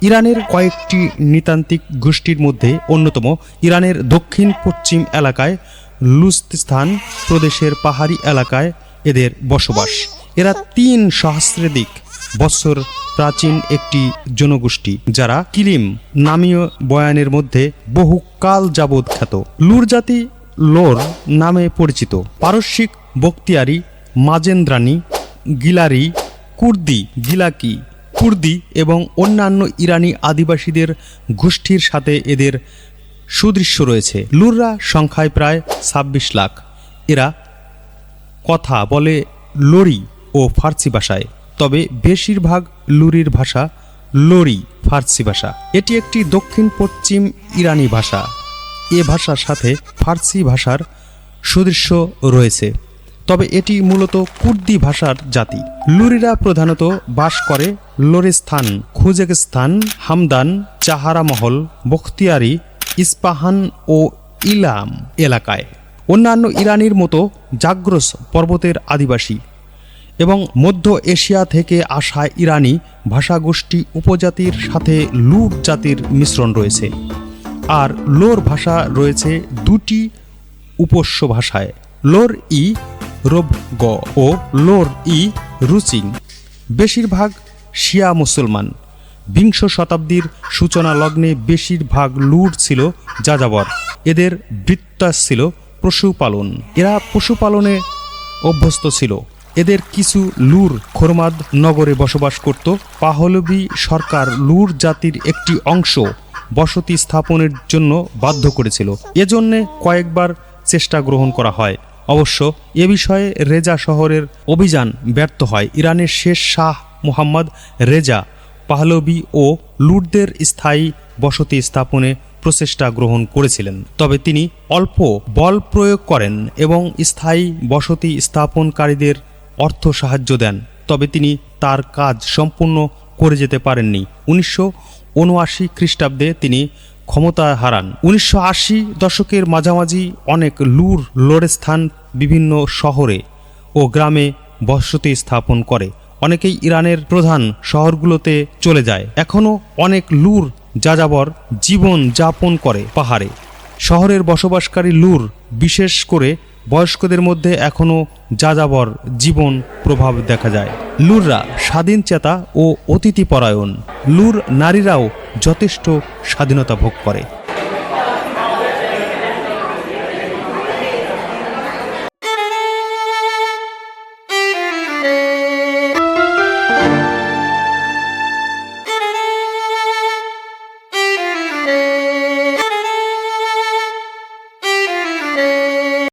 ইরানের কয়েকটি নৃতান্ত্রিক গোষ্ঠীর মধ্যে অন্যতম ইরানের দক্ষিণ পশ্চিম এলাকায় লুস্তিস্তান প্রদেশের পাহাড়ি এলাকায় এদের বসবাস। এরা তিন সহস্রাধিক বছর প্রাচীন একটি জনগোষ্ঠী যারা কিলিম নামীয় বয়ানের মধ্যে বহুকাল যাবৎ খ্যাত। লুর জাতি লোর নামে পরিচিত। পারস্যিক বক্তিয়ারি মাজেন্দ্রানি, গিলারি, কুর্দি, গিলাকি কুর্দি এবং অন্যান্য ইরানি আদিবাসীদের গোষ্ঠীর সাথে এদের সুদৃশ্য রয়েছে। লুররা সংখ্যায় প্রায় ছাব্বিশ লাখ। এরা কথা বলে লরি ও ফার্সি ভাষায়, তবে বেশিরভাগ লুরির ভাষা লরি ফার্সি ভাষা। এটি একটি দক্ষিণ পশ্চিম ইরানি ভাষা। এ ভাষার সাথে ফার্সি ভাষার সুদৃশ্য রয়েছে। তবে এটি মূলত কুর্দি ভাষার জাতি। লুরিরা প্রধানত বাস করে লোরেস্থান খুজেকস্তান হামদান, চাহারামহল, বখতিয়ারি, ইস্পাহান ও ইলাম এলাকায়। অন্যান্য ইরানির মতো জাগ্রস পর্বতের আদিবাসী এবং মধ্য এশিয়া থেকে আসা ইরানি ভাষাগোষ্ঠী উপজাতির সাথে লুট জাতির মিশ্রণ রয়েছে। আর লোর ভাষা রয়েছে দুটি উপস্য ভাষায়। লোর ই রব গ ও লোর ই রুচিং। বেশিরভাগ শিয়া মুসলমান। বিংশ শতাব্দীর সূচনা লগ্নে বেশিরভাগ লুট ছিল যাযাবর। এদের বৃত্তাস ছিল পশুপালন। এরা পশুপালনে অভ্যস্ত ছিল। এদের কিছু লুর খোরমাদ নগরে বসবাস করত। পাহলবি সরকার লুর জাতির একটি অংশ বসতি স্থাপনের জন্য বাধ্য করেছিল। এজন্যে কয়েকবার চেষ্টা গ্রহণ করা হয়। অবশ্য এ বিষয়ে রেজা শহরের অভিযান ব্যর্থ হয়। ইরানের শেষ শাহ মুহাম্মদ রেজা পাহলবি ও লুটদের স্থায়ী বসতি স্থাপনে প্রচেষ্টা গ্রহণ করেছিলেন। তবে তিনি অল্প বল প্রয়োগ করেন এবং স্থায়ী বসতি স্থাপনকারীদের অর্থ সাহায্য দেন। তবে তিনি তার কাজ সম্পূর্ণ করে যেতে পারেননি। উনিশশো উনআশি খ্রিস্টাব্দে তিনি ক্ষমতা হারান। উনিশশো আশি দশকের মাঝামাঝি অনেক লুর লোরেস্থান বিভিন্ন শহরে ও গ্রামে বসতি স্থাপন করে। অনেকেই ইরানের প্রধান শহরগুলোতে চলে যায়। এখনও অনেক লুর যাযাবর জীবন যাপন করে পাহাড়ে। শহরের বসবাসকারী লুর বিশেষ করে বয়স্কদের মধ্যে এখনও যাযাবর জীবন প্রভাব দেখা যায়। লুররা স্বাধীন চেতা ও অতিথিপরায়ণ। লুর নারীরাও যথেষ্ট স্বাধীনতা ভোগ করে।